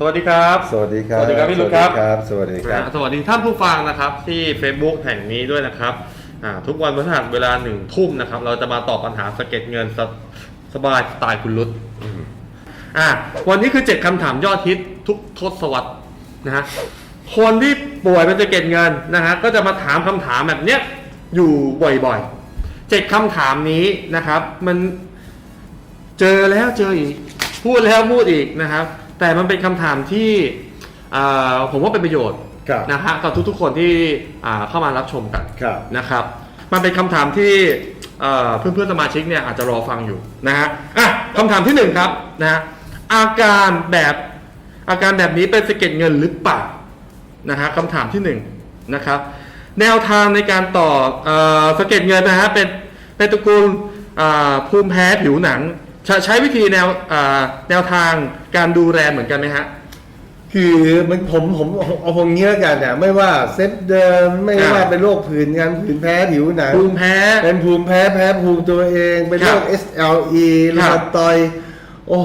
สวัสดีครับ สวัสดีครับ สวัสดีครับพี่ลูกครับ สวัสดีครับนะสวัสดีท่านผู้ฟังนะครับที่ Facebook แห่งนี้ด้วยนะครับอ่าทุกวันพฤหัสเวลาหนึ่งทุ่มนะครับ เราจะมาตอบปัญหาสะเก็ดเงินสสบายสไตล์คุณรุตอ่าวันนี้คือ7คำถามยอดฮิตทุกทศวรรษนะฮะคนที่ป่วยเป็นสะเก็ดเงินนะฮะก็จะมาถามคำถามแบบเนี้ยอยู่บ่อยๆเจ็ดคำถามนี้นะครับ มันเจอแล้วเจออีก พูดแล้วพูดอีกนะครับ แต่มันเป็นคำถามที่อ่าผมว่าเป็นประโยชน์ครับ นะฮะกับทุกๆคนที่อ่าเข้ามารับชมกัน ครับ นะครับ มันเป็นคำถามที่เอ่อเพื่อนๆสมาชิกเนี่ยอาจจะรอฟังอยู่นะฮะอะคำถามที่หนึ่งครับนะฮะอาการแบบอาการแบบนี้เป็นสะเก็ดเงินหรือเปล่านะฮะคำถามที่หนึ่งนะครับ แนวทางในการต่อเอ่อสะเก็ดเงินนะฮะเป็นเป็นตระกูลอ่าภูมิแพ้ผิวหนัง ใช้ใช้วิธีแนวอ่าแนวทางการดูแลเหมือนกันไหมฮะ คือมันผมผมเอาพงเงี้ยแล้วกันเนี่ยไม่ว่าเซตเดิมไม่อ่าว่าเป็นโรคผื่นกันผื่นแพ้ผิวหนังภูมิแพ้ เป็นภูมิแพ้แพ้ภูมิตัวเอง เป็นโรคครับ SLE ครัลาบตอยด์โอ้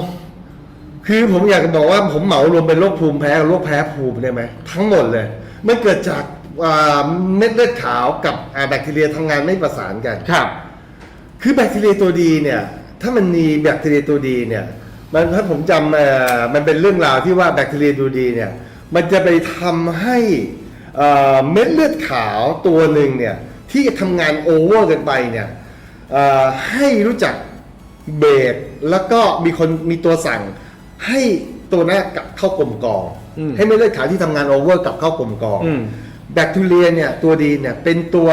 คือผมอยากจะบอกว่าผมเหมารวมเป็นโรคภูมิแพ้กับโรคแพ้ภูมิได้ไหมทั้งหมดเลยมันเกิดจากอ่าเม็ดเลือดขาวกับอ่าแบคทีเรียทำงานไม่ประสานกัน ครับ คือแบคทีเรียตัวดีเนี่ย ถ้ามันมีแบคทีเรียตัวดีเนี่ย มันถ้าผมจำเอ่อมันเป็นเรื่องราวที่ว่าแบคทีเรียตัวดีเนี่ย มันจะไปทำให้เอ่อเม็ดเลือดขาวตัวหนึ่งเนี่ย ที่ทำงานโอเวอร์กันไปเนี่ยเอ่อให้รู้จักเบรกแล้วก็มีคนมีตัวสั่ง ให้ตัวนั้นกลับเข้ากลมกอง อืมให้เม็ดเลือดขาวที่ทำงานโอเวอร์กลับเข้ากลมกอง อืม แบคทีเรียเนี่ยตัวดีเนี่ยเป็นตัว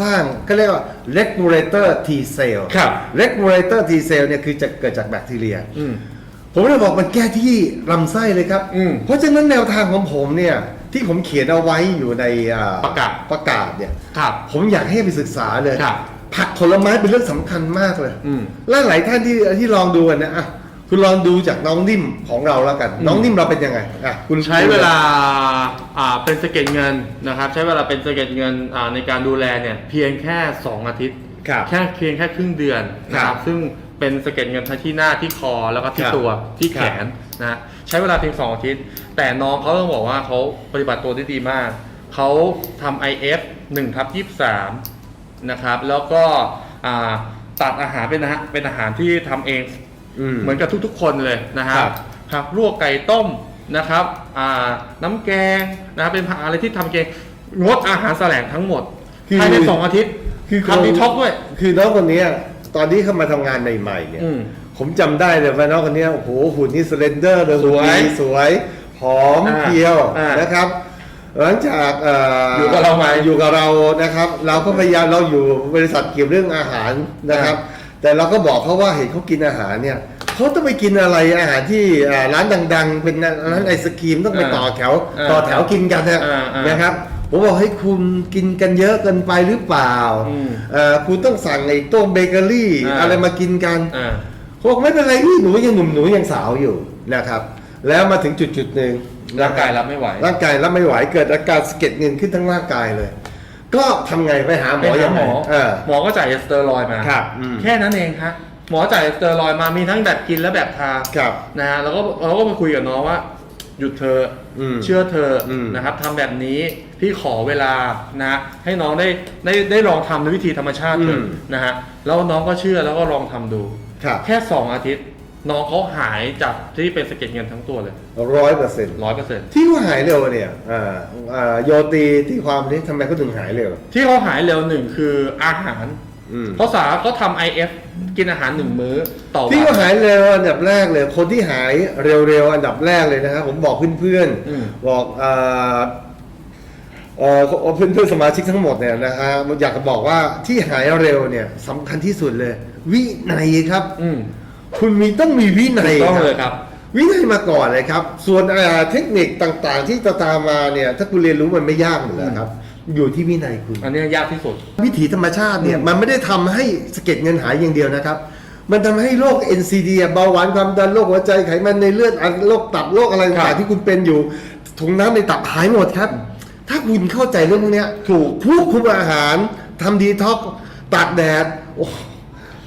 สร้างก็เรียกว่า regulator T cell ครับ regulator T cell เนี่ยคือจะเกิดจากแบคทีเรีย อืม ผมเลยบอกมันแก้ที่ลำไส้เลยครับ อืมเพราะฉะนั้นแนวทางของผมเนี่ยที่ผมเขียนเอาไว้อยู่ในอ่ประกาศ ประกาศเนี่ย ครับ ผมอยากให้ไปศึกษาเลย ครับผักผลไม้เป็นเรื่องสำคัญมากเลย อืม และหลายท่านที่ที่ลองดูกันนะอะ คุณลองดูจากน้องนิ่มของเราแล้วกันอืมน้องนิ่มเราเป็นยังไงอะคุณใช้เวลาอ่าเป็นสะเก็ดเงินนะครับ ใช้เวลาเป็นสะเก็ดเงินอ่าในการดูแลเนี่ยเพียงแค่ 2 อาทิตย์ ครับ แค่เพียงแค่ครึ่งเดือนนะคครัรับบซึ่งเป็นสะเก็ดเงินทั้งที่หน้าที่คอแล้วก็ที่ครับตัวที่แขครับนนะฮะใช้เวลาเพียง2อาทิตย์ แต่น้องเขาต้องบอกว่าเขาปฏิบัติตัวได้ดีมาก เขาทำ IF 1ทับ23 นะครับ แล้วก็อ่าตัดอาหารเป็นอาหารเป็นอาหารที่ทำเองอืม เหมือนกับทุกๆ คนเลยนะฮะครับครับลวกไก่ต้มนะครับอ่าน้ำแกงนะครับเป็นอะไรที่ทำเกงงดอาหารแสลงทั้งหมดคือ ภายในสองอาทิตย์คือทำดีท็อกซ์ด้วย คือน้องคนเนี้ยตอนที่เข้ามาทำงานใหม่ๆเนี่ย อืมผมจำได้เลยว่าน้องคนเนี้ยโอ้โหหุ่นนี่สเลนเดอร์เลยสวยหุ่นดีสวยผอมอ่าเพรียวอ่านนะครับ หลังจากเอยู่กับเรามาอยู่กับเรานะครับ เราก็พยายามเราอยู่บริษัทเกี่ยวเรื่องอาหารนะครับ แต่เราก็บอกเขาว่าเห็นเขากินอาหารเนี่ยเขาต้องไปกินอะไรอาหารที่อ่าร้านดัง ๆ เป็นร้านไอศครีมต้องไปอ่าต่อแถว อ่าต่อแถวกินกันนะอ่าอ่านนะครับผมบอกให้คุณกินกันเยอะเกินไปหรือเปล่าอืมเอ่อคุณต้องสั่งไอ้โต้มเบเกอรี่อ่า อะไรมากินกัน อ่า เขาบอกไม่เป็นไรพี่หนูยังหนุ่มหนูยังสาวอยู่นะครับ แล้วมาถึงจุดจุดๆหนึ่งร่างกายรับไม่ไหว ร่างกายรับไม่ไหวเกิดอาการสะเก็ดเงินขึ้นทั้งร่างกายเลย ก็ทำไงไปหาหมไปอหายังหไงมอเออ หมอก็จ่ายสเตอรอยด์มาครับอืม แค่นั้นเองครับหมอจ่ายสเตอรอยด์มามีทั้งแบบกินและแบบทาครับ นะฮะแล้วก็เราก็มาคุยกับน้องว่า หยุดเธอะอืมเชื่อเธอะอืม นะครับทำแบบนี้พี่ขอเวลานะให้น้องได้ได้ได้ลองทำด้วยวิธีธรรมชาติเถอะนะฮะแล้วน้องก็เชื่อแล้วก็ลองทำดู ครับ แค่ 2 อาทิตย์ น้องเขาหายจากที่เป็นสะเก็ดเงินทั้งตัวเลยร้อยเปอร์เซ็นต์ร้อยเปอร์เซ็นต์ที่ว่าหายเร็วเนี่ยอ่าอ่าโยตีที่ความนี้ทำไมเขาถึงหายเร็ว ที่เขาหายเร็วหนึ่งคืออาหารอืม เพราะสาเขาทำ IF กินอาหารหนึ่งมื้อต่อวัน ที่ว่าหายเร็วอันดับแรกเลย คนที่หายเร็วๆอันดับแรกเลยนะครับผมบอกเพื่อนอืม ๆบอกอ่าเอ่อเพื่อนเพื่อนๆสมาชิกทั้งหมดเนี่ยนะฮะอยากจะบอกว่าที่หายเร็วเนี่ยสำคัญที่สุดเลย วินัยครับ อืม คุณมีต้องมีวินัยถูกต้องเลยครับ วินัยมาก่อนเลยครับ ส่วนอ่าเทคนิคต่างๆ ที่จะตามมาเนี่ย ถ้าคุณเรียนรู้มันไม่ยากอยู่แล้วครับ อยู่ที่วินัยคุณ อันนี้ยากที่สุด วิถีธรรมชาติเนี่ยอืมมันไม่ได้ทำให้สะเก็ดเงินหายอย่างเดียวนะครับ มันทำให้โรค NCD อะเบาหวานความดันโรคหัวใจไขมันในเลือดอะโรคตับโรคอะไรครัต่างบๆที่คุณเป็นอยู่ถุงน้ำในตับหายหมดครับ ถ้าคุณเข้าใจเรื่องพวกเนี้ยถูกควบคุมอาหารทำดีท็อกซ์ตากแดดโอ้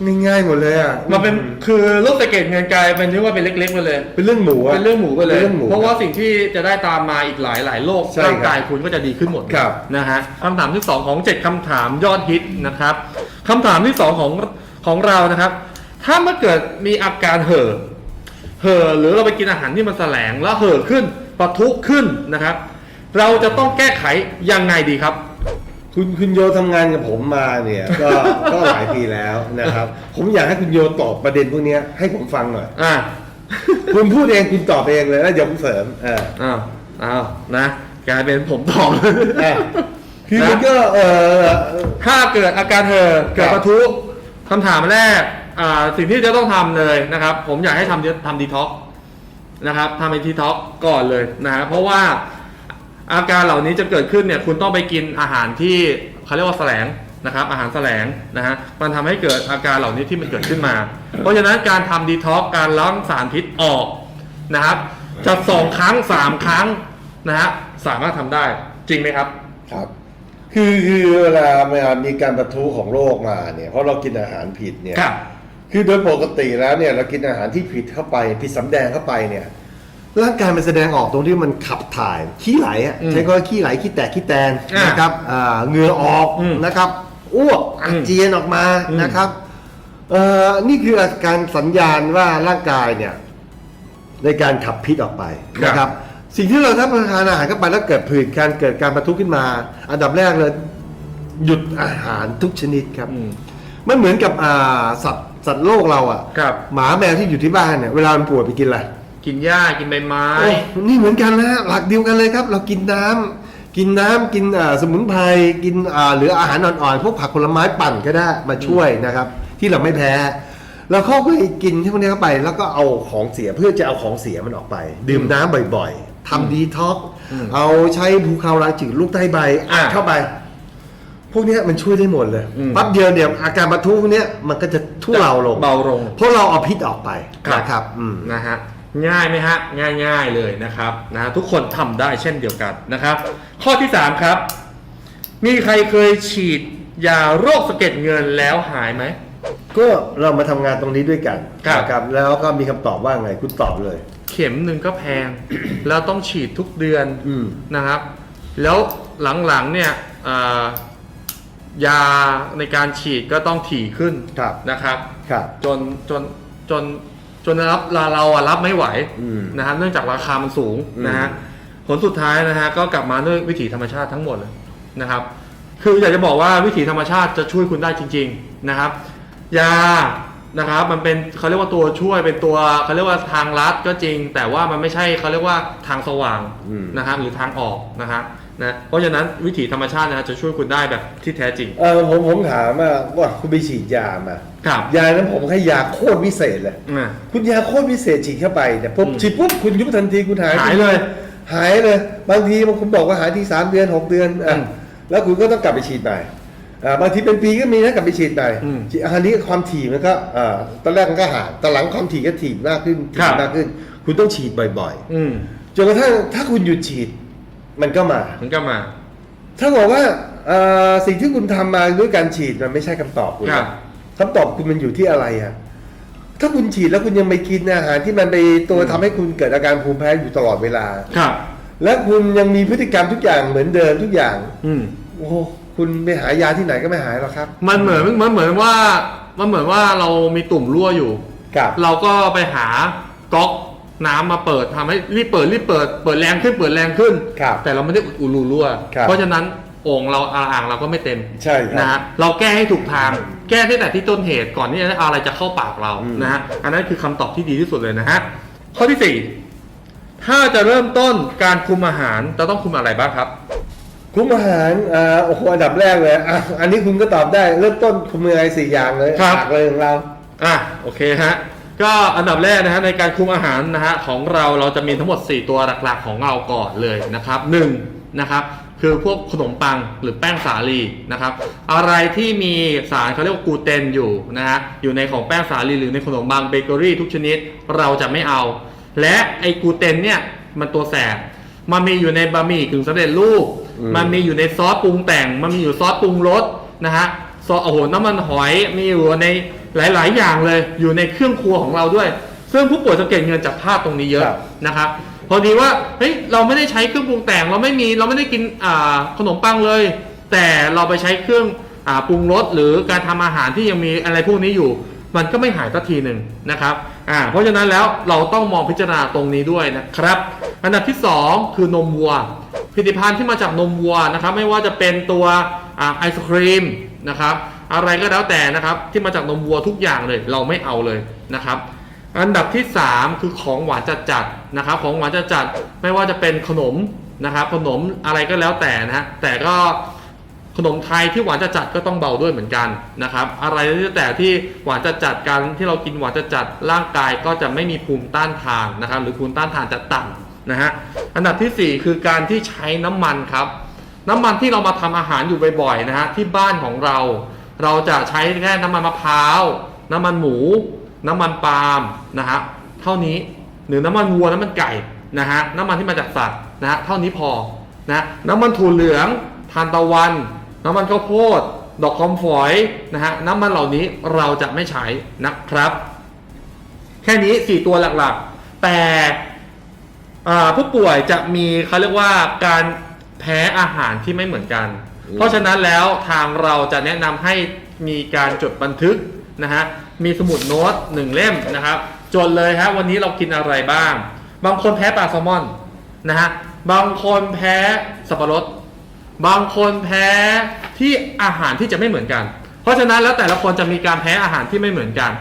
ง่ายๆหมดเลยอะมันเป็นคือลูกสะเก็ดเงินกลายเป็นที่ว่าเป็นเล็กๆไปเลย เป็นเรื่องหมูอะเป็นเรื่องหมูไปเลย เป็นเรื่องหมู เพราะว่าสิ่งที่จะได้ตามมาอีกหลายหลายๆโรคใช่ครับร่างกายคุณก็จะดีขึ้นหมดครับ นะฮะคำถามที่ 2 ของ 7คำถามยอดฮิตนะครับคำถามที่ 2 ของของเรานะครับ ถ้าเมื่อเกิดมีอาการเห่อเห่อหรือเราไปกินอาหารที่มันแสลงแล้วเห่อขึ้นปะทุขึ้นนะครับ เราจะต้องแก้ไขยังไงดีครับ คุณคุณโยทำงานกับผมมาเนี่ยก็ ก็หลายปีแล้วนะครับ ผมอยากให้คุณโยตอบประเด็นพวกเนี้ยให้ผมฟังหน่อย อ่าคุณพูดเองคุณตอบเองเลยแล้วเดี๋ยวผมเสริมเอออ้าวอ้าวนะกลายเป็นผมตอบอะคือนะมันก็เออ ถ้าเกิดอาการเห่อเกิดครับปะทุคำถามแรกอ่าสิ่งที่จะต้องทำเลยนะครับ ผมอยากให้ทำทำดีท็อกนะครับทำเป็นดีท็อกก่อนเลยนะฮะเพราะว่า อาการเหล่านี้จะเกิดขึ้นเนี่ยคุณต้องไปกินอาหารที่เขาเรียกว่าแสลงนะครับอาหารแสลงนะฮะมันทำให้เกิดอาการเหล่านี้ที่มันเกิดขึ้นมา เพราะฉะนั้นการทำดีท็อกการล้างสารพิษออกนะครับจะสองครั้งสามครั้งนะฮะสามารถทำได้จริงไหมครับครับ คือคือเวลาเวลามีการประทุของโรคมาเนี่ยเพราะเรากินอาหารผิดเนี่ยครับคือโดยปกติแล้วเนี่ยเรากินอาหารที่ผิดเข้าไปผิดสำแดงเข้าไปเนี่ย ร่างกายมันแสดงออกตรงที่มันขับถ่ายขี้ไหลอะอืมใช้คำว่าขี้ไหลขี้แตกขี้แตนอ่านนะครับอ่าเหงื่อออกอืมนะครับอ้วกอาอืมเจียนออกมาอืม นะครับเอ่อนี่คืออาการสัญญาณว่าร่างกายเนี่ย ในการขับพิษออกไปนะครับ สิ่งที่เราถ้ารับประทานอาหารเข้าไปแล้วเกิดผื่นการเกิดการประทุขึ้นมา อันดับแรกเลย หยุดอาหารทุกชนิดครับ อืม มันเหมือนกับอ่าสัตว์สัตว์โลกเราอะครับ หมาแมวที่อยู่ที่บ้านเนี่ยเวลามันป่วยไปกินอะไร กินหญ้ากินใบไม้ โอ้นี่เหมือนกันนะหลักเดียวกันเลยครับ เรากินน้ำกินน้ำกินอ่าสมุนไพรกินอ่าหรืออาหารอ่อนๆพวกผักผลไม้ปั่นก็ได้มาช่วยนะครับ ที่เราไม่แพ้แล้วเขาก็กินที่พวกนี้เข้าไป แล้วก็เอาของเสียเพื่อจะเอาของเสียมันออกไป ดื่มน้ำบ่อยๆทำดีท็อกซ์อืมเอาใช้ภูคาวราจืดลูกไต้ใบอัดอ่าเข้าไป พวกเนี้ยมันช่วยได้หมดเลยอืมปั๊บเดียวเนี่ยอาการประทุพวกเนี้ยมันก็จะทุเลาลง เบาลง เพราะเราเอาพิษออกไปครับ นะครับอืม นะฮะ ง่ายไหมฮะง่ายง่ายๆเลยนะครับนะทุกคนทำได้เช่นเดียวกันนะครับ ข้อที่ 3 ครับ มีใครเคยฉีดยาโรคสะเก็ดเงินแล้วหายไหมก็เรามาทำงานตรงนี้ด้วยกันครับนะครับแล้วก็มีคำตอบว่าไงคุณตอบเลย เข็มหนึ่งก็แพง แล้วต้องฉีดทุกเดือนอืมนะครับ แล้วหลังๆเนี่ยอ่ายาในการฉีดก็ต้องถี่ขึ้นครับนะครับครับจนจนจน จนรับเราเราอะรับไม่ไหวอืม นะฮะเนื่องจากราคามันสูงอืมนะฮะผลสุดท้ายนะฮะก็กลับมาด้วยวิถีธรรมชาติทั้งหมดเลยนะครับ คืออยากจะบอกว่าวิถีธรรมชาติจะช่วยคุณได้จริง ๆนะครับ ยานะครับมันเป็นเขาเรียกว่าตัวช่วยเป็นตัวเขาเรียกว่าทางลัดก็จริง แต่ว่ามันไม่ใช่เขาเรียกว่าทางสว่างอืม นะครับหรือทางออกนะฮะนะเพราะฉะนั้นวิถีธรรมชาตินะฮะจะช่วยคุณได้แบบที่แท้จริง เออผมผมถามว่าว่าคุณไปฉีดยามา ครับยานั้นผมให้ยาโคตรวิเศษเลยอ่า คุณยาโคตรวิเศษฉีดเข้าไปเนี่ยปุ๊บอืม ฉีดปุ๊บคุณยุบทันทีคุณหาย หายเลย หายเลย บางทีบางคนบอกว่าหายที่สามเดือนหกเดือนอะอืมแล้วคุณก็ต้องกลับไปฉีดใหม่อ่าบางทีเป็นปีก็มีนะกลับไปฉีดใหม่อืมอันนี้ความถี่มันก็อ่าตอนแรกมันก็หายตอนหลังความถี่ก็ถี่มากขึ้นครัถี่บ มากขึ้น คุณต้องฉีดบ่อยอืมๆจนกระทั่งถ้าคุณหยุดฉีดมันก็มา มันก็มา ถ้าบอกว่าเอ่อสิ่งที่คุณทำมาด้วยการฉีดมันไม่ใช่คำตอบคุณครับ คำตอบคุณมันอยู่ที่อะไรอะถ้าคุณฉีดแล้วคุณยังไปกินอาหารที่มันไปตัวทำให้คุณเกิดอาการภูมิแพ้อยู่ตลอดเวลาครับ และคุณยังมีพฤติกรรมทุกอย่างเหมือนเดิมทุกอย่าง อืมโอ้โหคุณไปหายาที่ไหนก็ไม่หายหรอกครับ มันเหมือนมันเหมือนว่ามันเหมือนว่าเรามีตุ่มรั่วอยู่กับเราก็ไปหาก๊อกน้ำมาเปิดทำให้รีบเปิดรีบเปิดเปิดแรงขึ้นเปิดแรงขึ้นครับแต่เราไม่ได้อุดอุรูรั่วครับเพราะฉะนั้น โอ่งเราอ่างเราก็ไม่เต็มใช่ครับนะฮะเราแก้ให้ถูกทาง แก้ตั้งแต่ที่ต้นเหตุก่อนที่จะอะไรจะเข้าปากเราอืม นะฮะอันนั้นคือคำตอบที่ดีที่สุดเลยนะฮะข้อที่สี่ถ้าจะเริ่มต้นการคุมอาหารจะต้องคุมอะไรบ้างครับ คุมอาหารอ่าโอ้โหอันดับแรกเลยอะอันนี้คุณก็ตอบได้เริ่มต้นคุมยังไงสี่อย่างเลยครับ หลักเลยของเรา อะโอเคฮะก็อันดับแรกนะฮะในการคุมอาหารนะฮะของเราเราจะมีทั้งหมด 4 ตัวหลักๆของเราก่อนเลยนะครับหนึ่งนะครับ คือพวกขนมปังหรือแป้งสาลีนะครับ อะไรที่มีสารเขาเรียกว่ากลูเตนอยู่นะฮะอยู่ในของแป้งสาลีหรือในขนมปังเบเกอรี่ทุกชนิดเราจะไม่เอา และไอ้กลูเตนเนี่ยมันตัวแสบมันมีอยู่ในบะหมี่กึ่งสำเร็จรูปอืมมันมีอยู่ในซอสปรุงแต่ง มันมีอยู่ซอสปรุงรสนะฮะซอสโอ้โหน้ำมันหอยมีอยู่ในหลาย ๆ อย่างเลย อยู่ในเครื่องครัวของเราด้วย ซึ่งผู้ป่วยสังเกตเงินจะพลาดตรงนี้เยอะครับนะครับ พอดีว่าเฮ้ยเราไม่ได้ใช้เครื่องปรุงแต่งเราไม่มีเราไม่ได้กินอ่าขนมปังเลย แต่เราไปใช้เครื่องอ่าปรุงรสหรือการทำอาหารที่ยังมีอะไรพวกนี้อยู่ มันก็ไม่หายสักทีหนึ่งนะครับอ่าเพราะฉะนั้นแล้วเราต้องมองพิจารณาตรงนี้ด้วยนะครับ อันดับที่ 2 คือนมวัวผลิตภัณฑ์ที่มาจากนมวัวนะครับไม่ว่าจะเป็นตัวอไอศครีมนะครับอะไรก็แล้วแต่นะครับที่มาจากนมวัวทุกอย่างเลย เราไม่เอาเลยนะครับ อันดับที่ 3 คือของหวานจัดจัดๆนะครับ ของหวานจัดจัดๆไม่ว่าจะเป็นขนมนะครับ ขนมอะไรก็แล้วแต่นะฮะแต่ก็ขนมไทยที่หวานจัดจัดๆก็ต้องเบาด้วยเหมือนกันนะครับ อะไรก็แล้วแต่ที่หวานจัดจัดๆกันที่เรากินหวานจัดจัดๆร่างกายก็จะไม่มีภูมิต้านทานนะครับ หรือภูมิต้านทานจะต่ำนะฮะอันดับทีสี่4 คือการที่ใช้น้ำมันครับ น้ำมันที่เรามาทำอาหารอยู่บ่อยๆนะฮะที่บ้านของเรา เราจะใช้แค่น้ำมันมะพร้าวน้ำมันหมู น้ำมันปาล์มนะฮะเท่านี้หรือน้ำมันวัวน้ำมันไก่นะฮะน้ำมันที่มาจากสัตว์นะฮะเท่านี้พอนะน้ำมันถั่วเหลืองทานตะวัน น้ำมันข้าวโพด ดอกคอมฝอยนะฮะน้ำมันเหล่านี้เราจะไม่ใช้นะครับ แค่นี้สี่ตัวหลักๆ แต่อ่าผู้ป่วยจะมีเขาเรียกว่าการแพ้อาหารที่ไม่เหมือนกันอืมเพราะฉะนั้นแล้วทางเราจะแนะนำให้มีการจดบันทึกนะฮะ มีสมุดโน้ตหนึ่งเล่มนะครับ จดเลยฮะวันนี้เรากินอะไรบ้าง บางคนแพ้ปลาแซลมอนนะฮะบางคนแพ้สับปะรด บางคนแพ้ที่อาหารที่จะไม่เหมือนกัน เพราะฉะนั้นแล้วแต่ละคนจะมีการแพ้อาหารที่ไม่เหมือนกัน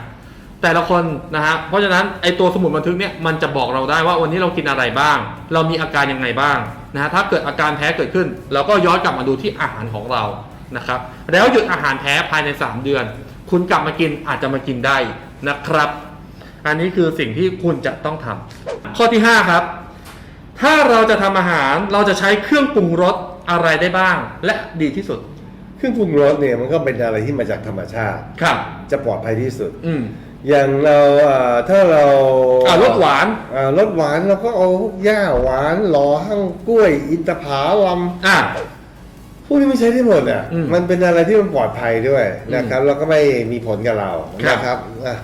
แต่ละคนนะฮะเพราะฉะนั้นไอตัวสมุดบันทึกเนี่ยมันจะบอกเราได้ว่าวันนี้เรากินอะไรบ้าง เรามีอาการยังไงบ้างนะฮะถ้าเกิดอาการแพ้เกิดขึ้น เราก็ย้อนกลับมาดูที่อาหารของเรานะครับแล้วหยุดอาหารแพ้ภายใน 3 เดือน คุณกลับมากินอาจจะมากินได้นะครับ อันนี้คือสิ่งที่คุณจะต้องทำข้อที่ 5 ครับ ถ้าเราจะทำอาหารเราจะใช้เครื่องปรุงรสอะไรได้บ้าง และดีที่สุด เครื่องปรุงรสเนี่ยมันก็เป็นอะไรที่มาจากธรรมชาติครับ จะปลอดภัยที่สุด อืมอย่างเราเอ่อถ้าเราอ่ารสหวานอ่ารสหวานเราก็เอาหญ้าหวานหล่อหั่งกล้วย อินทผลัมอ่าพ วกนี้ไม่ใช้ได้หมดอะ อืมมันเป็นอะไรที่มันปลอดภัยด้วยนะครับ แล้วก็ไม่มีผลกับเราครับ นะครับอะ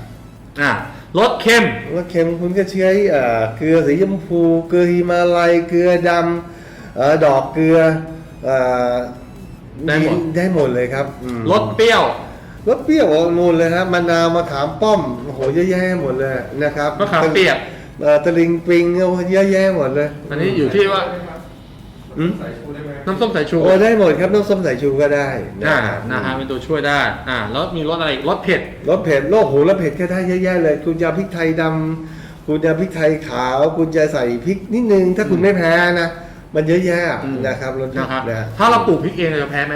อ่ารสเค็ม แล้วเค็มคุณก็ใช้เอ่อเกลือสีชมพูเกลือฮิมาลัยเกลือดำเอ่อดอกเกลือเอ่อได้หมด ได้หมดเลยครับอืมรสเปรี้ยวรสเปรี้ยวนูนเลยครับมะนาวมะขามป้อมโอ้โหเยอะแยะหมดเลยนะครับมะขามเปียกเอ่อตะลิงปิงเยอะแยะหมดเลยอันนี้อยู่ที่ว่าอืม น้ำส้มสายชูโอ้ได้หมดครับน้ำส้มสายชูก็ได้อ่าครับนะฮะเป็นตัวช่วยได้อ่าแล้วมีรสอะไรอีกรสเผ็ดรสเผ็ดโลกหูรสเผ็ดก็ได้เยอะแยะเลย คุณจะเอาพริกไทยดำคุณจะเอาพริกไทยขาว คุณจะใส่พริกนิดนึง ถ้าคุณไม่แพ้นะมันเยอะแยะอืมนะครับรสนะครับนะถ้าเราปลูกพริกเองเราจะแพ้ไหม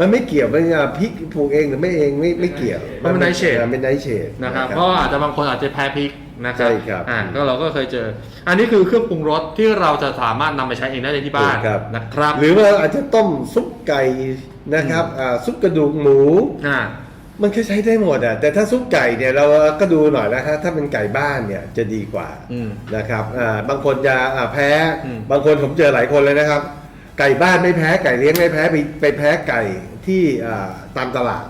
มันไม่เกี่ยวมันอะพริกปลูกเองหรือไม่เองไม่ไม่เกี่ยว มันเป็น nightshade อ่าเป็นไนท์เชดนะครับเพราะว่าอาจจะบางคนอาจจะแพ้พริก นะครับใช่ครับอ่าก็เราก็เคยเจอ อันนี้คือเครื่องปรุงรสที่เราจะสามารถนำไปใช้เองได้ในที่บ้านครับ นะครับหรือว่าอาจจะต้มซุปไก่นะครับอ่าซุปกระดูกหมู อ่า มันก็ใช้ได้หมดอะแต่ถ้าซุปไก่เนี่ยเราก็ดูหน่อยนะฮะถ้าเป็นไก่บ้านเนี่ยจะดีกว่าอืมนะครับอ่าบางคนจะอ่าแพ้ อืม บางคนผมเจอหลายคนเลยนะครับ ไก่บ้านไม่แพ้ไก่เลี้ยงไม่แพ้ไปไปแพ้ไก่ที่อ่าตามตลาด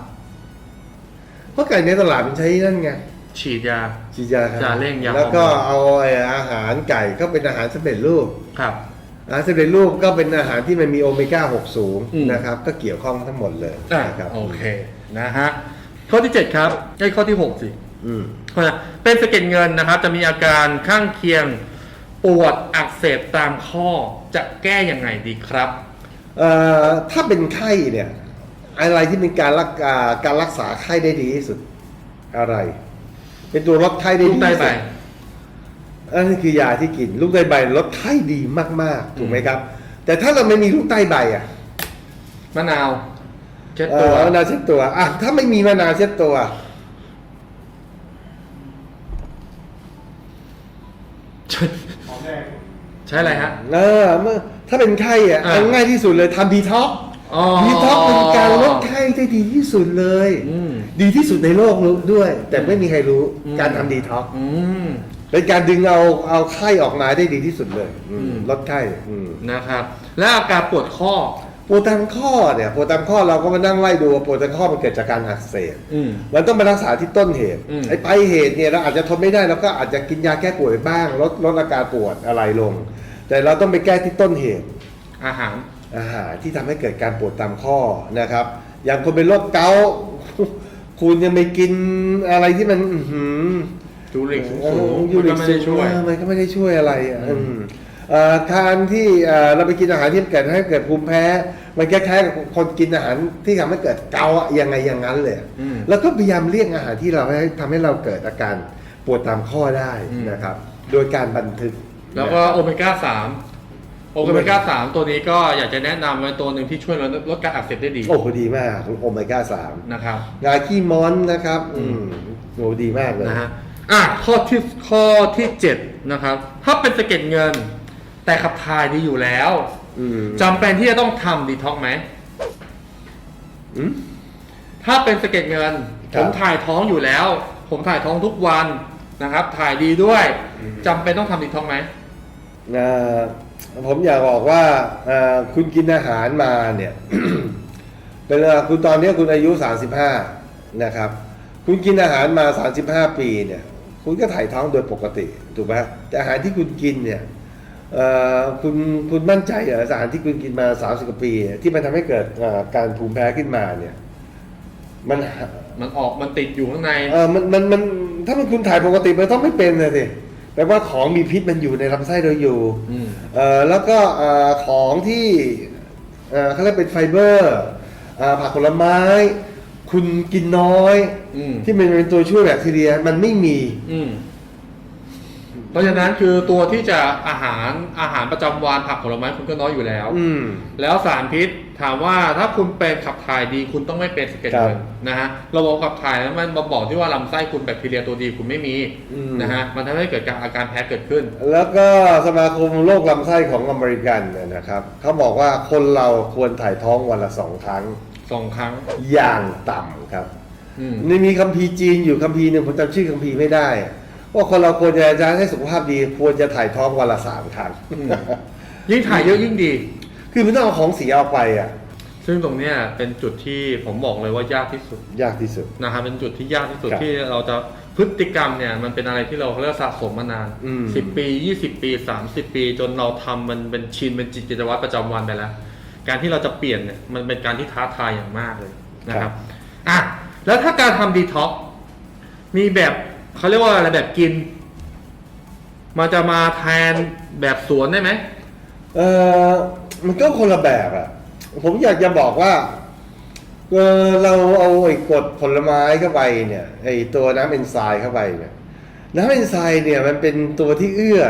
เพราะไก่ในตลาดมันใช้นั่นไง ฉีดยาจียาครับยาเร่งยาแล้วก็ฮอร์โมนเอาไอ้อาหารไก่ก็เป็นอาหารสำเร็จรูป ครับ อาหารสำเร็จรูปก็เป็นอาหารที่มันมีโอเมก้า 6 สูงอืม นะครับ ก็เกี่ยวข้องทั้งหมดเลยอ่านะครับโอเคนะฮะข้อที่ 7 ครับไอ้ยข้อที่ 6 สิอืมเป็นสะเก็ดเงินนะครับ จะมีอาการข้างเคียงปวดอักเสบตามข้อจะแก้ยังไงดีครับ เอ่อถ้าเป็นไข้เนี่ย อะไรที่เป็นการรักอ่าการรักษาไข้ได้ดีที่สุดอะไร เป็นตัวลดไข้ได้ลูดีกไต้ที่ใบสุดอันนี้คือยาที่กิน ลูกไต้ใบลดไข้ดีมากๆถูกไหมครับ แต่ถ้าเราไม่มีลูกไต้ใบอะมะนาวเช็ดเอ่ตัวอมะนาวเช็ดตัวอะถ้าไม่มีมะนาวเช็ดตัว ใช้อะไรฮะ เออเมื่อถ้าเป็นไข้อะอะ เอาง่ายที่สุดเลยทำดีท็อกอ๋อ ดีท็อกเป็นการลดไข้ได้ดีที่สุดเลย อืม ดีที่สุดในโลกรู้ด้วย แต่ไม่มีใครรู้อืม การทำดีท็อกอืม เป็นการดึงเอาเอาไข้ออกมาได้ดีที่สุดเลยอืม อืมลดไข้อืม นะครับ และอาการปวดข้อปวดตามข้อเนี่ยปวดตามข้อเราก็มานั่งไล่ดูว่าปวดตามข้อมันเกิดจากการอักเสบอืม มันต้องมารักษาที่ต้นเหตุอืม ไอ้ปลายเหตุเนี่ยเราอาจจะทนไม่ได้เราก็อาจจะกินยาแก้ปวดบ้างลดลดอาการปวดอะไรลง แต่เราต้องไปแก้ที่ต้นเหตุ อาหารอาหาร ที่ทำให้เกิดการปวดตามข้อนะครับ อย่างคนเป็นโรคเกาต์คุณยังไม่กินอะไรที่มันอื้อหือจูริกสูงเออๆยูมันริก็กไม่สูได้งช่วยเออมันก็ไม่ได้ช่วยอะไรอะอืมอืมเอ่อการที่เอ่อเราไปกินอาหารที่เกิดให้เกิดภูมิแพ้ มันคล้ายๆกับคนกินอาหารที่ทำให้เกิดเกาต์อะยังไงอย่างนั้นเลยอืมแล้วก็พยายามเลี่ยงอาหารที่เราให้ทำให้เราเกิดอาการปวดตามข้อได้อืมนะครับ โดยการบันทึก แล้วก็โอเมก้าสาม โอเมก้าสามตัวนี้ก็อยากจะแนะนำไว้ตัวหนึ่งที่ช่วยลดลดการอักเสบได้ดีโอ้โหดีมากโอเมก้าสามนะครับงาขี้ม้อนนะครับ อืมโหดีมากเลยนะฮะอะข้อที่ข้อที่เจ็ดนะครับ ถ้าเป็นสะเก็ดเงิน แต่ขับถ่ายดีอยู่แล้วอืมจำเป็นที่จะต้องทำดีท็อกไหม อืม ถ้าเป็นสะเก็ดเงินคผรับมถ่ายท้องอยู่แล้ว ผมถ่ายท้องทุกวันนะครับ ถ่ายดีด้วยอืม จำเป็นต้องทำดีท็อกไหมเอ่อ ผมอยากบอกว่าเอ่อคุณกินอาหารมาเนี่ยเป็นเอ่อคุณตอนนี้คุณอายุ 35 นะครับ คุณกินอาหารมา 35 ปีเนี่ยคุณก็ถ่ายท้องโดยปกติถูกไหมแต่อาหารที่คุณกินเนี่ยเอ่อคุณคุณมั่นใจเหรออาหารที่คุณกินมา 30กว่าปีเนี่ยที่มันทำให้เกิดเอ่อการภูมิแพ้ขึ้นมาเนี่ยมันมันออกมันติดอยู่ข้างในเออมันมันมันถ้ามันคุณถ่ายปกติมันต้องไม่เป็นเลยสิ แปลว่าของมีพิษมันอยู่ในลำไส้เราอยู่อืม เอ่อแล้วก็เอ่อของที่เอ่อเขาเรียกเป็นไฟเบอร์เอ่อผักผลไม้ คุณกินน้อย อืม ที่มันเป็นตัวช่วยแบคทีเรียมันไม่มี อืม เพราะฉะนั้นคือตัวที่จะอาหารอาหารประจำวันผักผลไม้คุณก็น้อยอยู่แล้ว อืม แล้วสารพิษถามว่าถ้าคุณเป็นขับถ่ายดีคุณต้องไม่เป็นสะเก็ดเงินนะฮะระบบขับถ่ายนั้นมันมาบอกที่ว่าลำไส้คุณแบคทีเรียตัวดีคุณไม่มีอืม นะฮะมันทำให้เกิดการอาการแพ้เกิดขึ้น แล้วก็สมาคมโรคลำไส้ของอเมริกันเนี่ยนะครับเขาบอกว่าคนเราควรถ่ายท้องวันละสองครั้งสองครั้ง อย่างต่ำครับ อืมในมีคัมภีร์จีนอยู่คัมภีร์หนึ่งผมจำชื่อคัมภีร์ไม่ได้ ว่าคนเราควรจะจะให้สุขภาพดี ควรจะถ่ายท้องวันละสามครั้งอืมยิ่งถ่ายเยอะยิ่งดี คือมันต้องเอาของเสียออกไปอะ ซึ่งตรงเนี้ยเป็นจุดที่ผมบอกเลยว่ายากที่สุดยากที่สุด นะครับเป็นจุดที่ยากที่สุดครับที่เราจะพฤติกรรมเนี่ยมันเป็นอะไรที่เราเรียกว่าสะสมมานานอืม สิบปียี่สิบปีสามสิบปี จนเราทำมันเป็นชินเป็นจิตกิจวัตรประจำวันไปแล้ว การที่เราจะเปลี่ยนเนี่ยมันเป็นการที่ท้าทายอย่างมากเลยนะครับอะแล้วถ้าการทำดีท็อกมีแบบ เขาเรียกว่าอะไรแบบกิน มันจะมาแทนแบบสวนได้ไหม เออมันก็คนละแบบอะผมอยากจะบอกว่าเออเราเอาไอ้กรดผลไม้เข้าไปเนี่ยไอ้ตัวน้ำเอนไซม์เข้าไปเนี่ยน้ำเอนไซม์เนี่ยมันเป็นตัวที่เอื้อ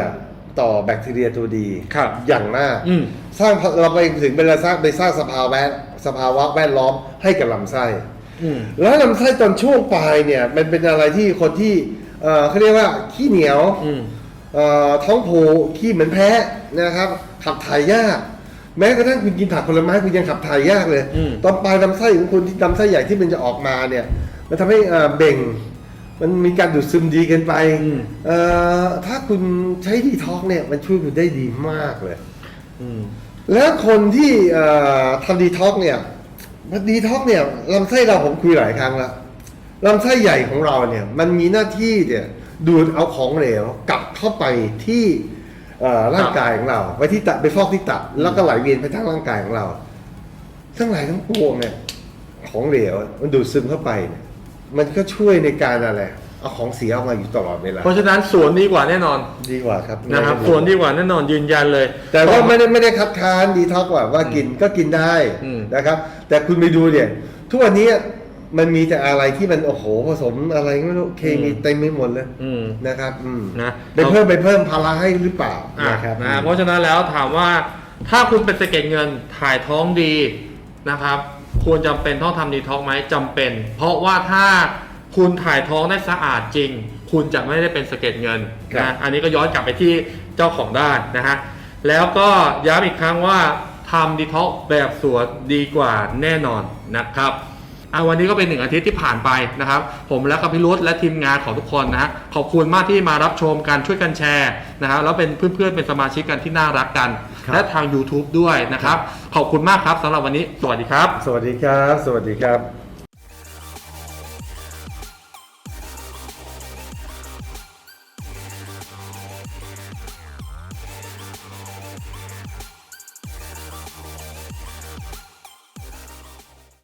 ต่อแบคทีเรียตัวดีครับอย่างมากอืม สร้างเราไปถึงเป็นสร้างไปสร้างสภาวะแวดสภาวะแวดล้อมให้กับลำไส้อืม แล้วลำไส้ตอนช่วงปลายเนี่ยมันเป็นอะไรที่คนที่เอ่อเขาเรียกว่าขี้เหนียวอืมเอ่อท้องผูขี้เหมือนแพ้นะครับ ขับถ่ายยาก แม้กระทั่งคุณกินผักผลไม้คุณยังขับถ่ายยากเลย อืม ตอนปลายลำไส้ของคุณที่ลำไส้ใหญ่ที่มันจะออกมาเนี่ย มันทำให้เอ่อเบ่ง มันมีการดูดซึมดีเกินไปอืม เอ่อถ้าคุณใช้ดีท็อกเนี่ยมันช่วยคุณได้ดีมากเลย อืม แล้วคนที่เอ่อทำดีท็อกเนี่ย ดีท็อกเนี่ยลำไส้เราผมคุยหลายครั้งแล้วลำไส้ใหญ่ของเราเนี่ย มันมีหน้าที่เนี่ยดูดเอาของเหลวกลับเข้าไปที่ร่างกายของเรา ไปที่ตับไปฟอกที่ตับแล้วก็ไหลเวียนไปทั้งร่างกายของเรา ทั้งหลายทั้งปวงเนี่ยของเหลวมันดูดซึมเข้าไปเนี่ยมันก็ช่วยในการอะไร เอาของเสียออกมาอยู่ตลอดเวลาเพราะฉะนั้นสวนดีกว่าแน่นอนดีกว่าครับนะครับสวนดีกว่าแน่นอนยืนยันเลย แต่ว่าไม่ได้ไม่ได้คัดค้านดีท็อกว่าว่ากินก็กินได้อืมนะครับ แต่คุณไปดูเนี่ยทุกวันนี้มันมีแต่อะไรที่มันโอ้โหผสมอะไรไม่รู้เคมีเต็มไปหมดเลยอืมนะครับอืมนะไปเพิ่มไปเพิ่มภาระให้หรือเปล่าอะนะครับนะเพราะฉะนั้นแล้วถามว่าถ้าคุณเป็นสะเก็ดเงินถ่ายท้องดีนะครับ ควรจำเป็นต้องทำดีท้องไหมจำเป็น เพราะว่าถ้า คุณถ่ายท้องได้สะอาดจริง คุณจะไม่ได้เป็นสะเก็ดเงินนะอันนี้ก็ย้อนกลับไปที่เจ้าของด้านนะฮะแล้วก็ย้ำอีกครั้งว่าทำดีท็อกแบบสวนดีกว่าแน่นอนนะครับอะวันนี้ก็เป็นหนึ่งอาทิตย์ที่ผ่านไปนะครับ ผมและกับพี่รุธและทีมงานของทุกคนนะฮะขอบคุณมากที่มารับชมกันช่วยกันแชร์นะครับแล้วเป็นเพื่อนๆเป็นสมาชิกกันที่น่ารักกัน ครับ และทาง YouTube ด้วยนะครับ ขอบคุณมากครับสำหรับวันนี้สวัสดีครับ สวัสดีครับ สวัสดีครับ